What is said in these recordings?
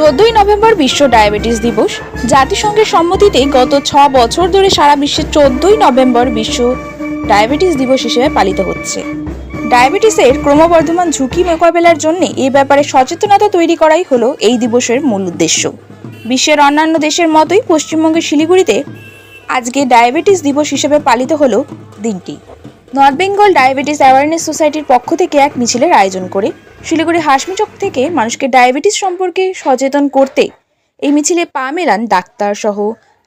চোদ্দই নভেম্বর বিশ্ব ডায়াবেটিস দিবস। জাতিসংঘের সম্মতিতে গত ছ বছর ধরে সারা বিশ্বে চোদ্দই নভেম্বর বিশ্ব ডায়াবেটিস দিবস হিসেবে পালিত হচ্ছে। ডায়াবেটিসের ক্রমবর্ধমান ঝুঁকি মোকাবেলার জন্য এ ব্যাপারে সচেতনতা তৈরি করাই হলো এই দিবসের মূল উদ্দেশ্য। বিশ্বের অন্যান্য দেশের মতোই পশ্চিমবঙ্গের শিলিগুড়িতে আজকে ডায়াবেটিস দিবস হিসেবে পালিত হলো দিনটি। নর্থ বেঙ্গল ডায়াবেটিস অ্যাওয়ারনেস সোসাইটির পক্ষ থেকে এক মিছিলের আয়োজন করে শিলিগুড়ি হাসমিচক থেকে মানুষকে ডায়াবেটিস সম্পর্কে সচেতন করতে এই মিছিলে পা মেলান ডাক্তার সহ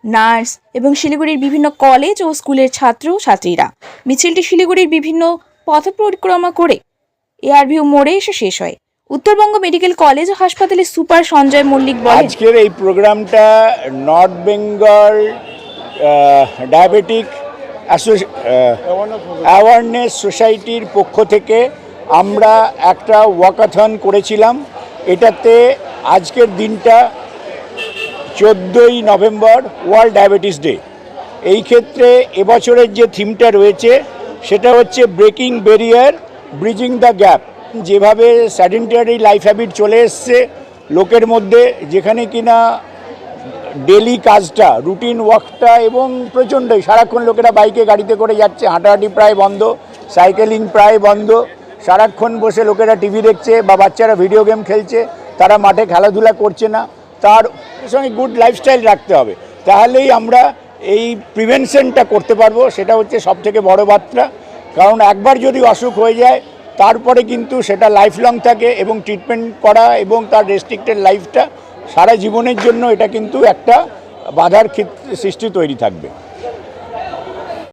নার্স এবং শিলিগুড়ির বিভিন্ন কলেজ ও স্কুলের ছাত্র ছাত্রীরা। মিছিলটি শিলিগুড়ির বিভিন্ন পথ পরিক্রমা করে এআরভিউ মোড়ে এসে শেষ হয়। উত্তরবঙ্গ মেডিকেল কলেজ ও হাসপাতালে সুপার সঞ্জয় মল্লিক আজকের এই প্রোগ্রামটা নর্থ বেঙ্গল ডায়াবেটিক অ্যাওয়ারনেস সোসাইটির পক্ষ থেকে আমরা একটা ওয়াকাথন করেছিলাম। এটাতে আজকের দিনটা চোদ্দোই নভেম্বর ওয়ার্ল্ড ডায়াবেটিস ডে এই ক্ষেত্রে এবছরের যে থিমটা রয়েছে, সেটা হচ্ছে breaking barrier bridging the gap যেভাবে স্যাডেন্টারি লাইফ হ্যাবিট চলে এসছে, লোকের মধ্যে, যেখানে কিনা ডেলি কাজটা রুটিন ওয়ার্কটা এবং প্রচণ্ডই সারাক্ষণ লোকেরা বাইকে গাড়িতে করে যাচ্ছে, হাঁটাহাঁটি প্রায় বন্ধ সাইকেলিং প্রায় বন্ধ, সারাক্ষণ বসে লোকেরা টিভি দেখছে বা বাচ্চারা ভিডিও গেম খেলছে, তারা মাঠে খেলাধুলা করছে না, তার সঙ্গে গুড লাইফস্টাইল রাখতে হবে। তাহলেই আমরা এই প্রিভেনশনটা করতে পারব, সেটা হচ্ছে সব থেকে বড় বার্তা। কারণ একবার যদি অসুখ হয়ে যায়, তারপরে কিন্তু সেটা লাইফ লং থাকে এবং ট্রিটমেন্ট করা এবং তার রেস্ট্রিক্টেড লাইফটা সারা জীবনের জন্য এটা কিন্তু একটা বাধার ক্ষেত্রে সৃষ্টি তৈরি থাকবে।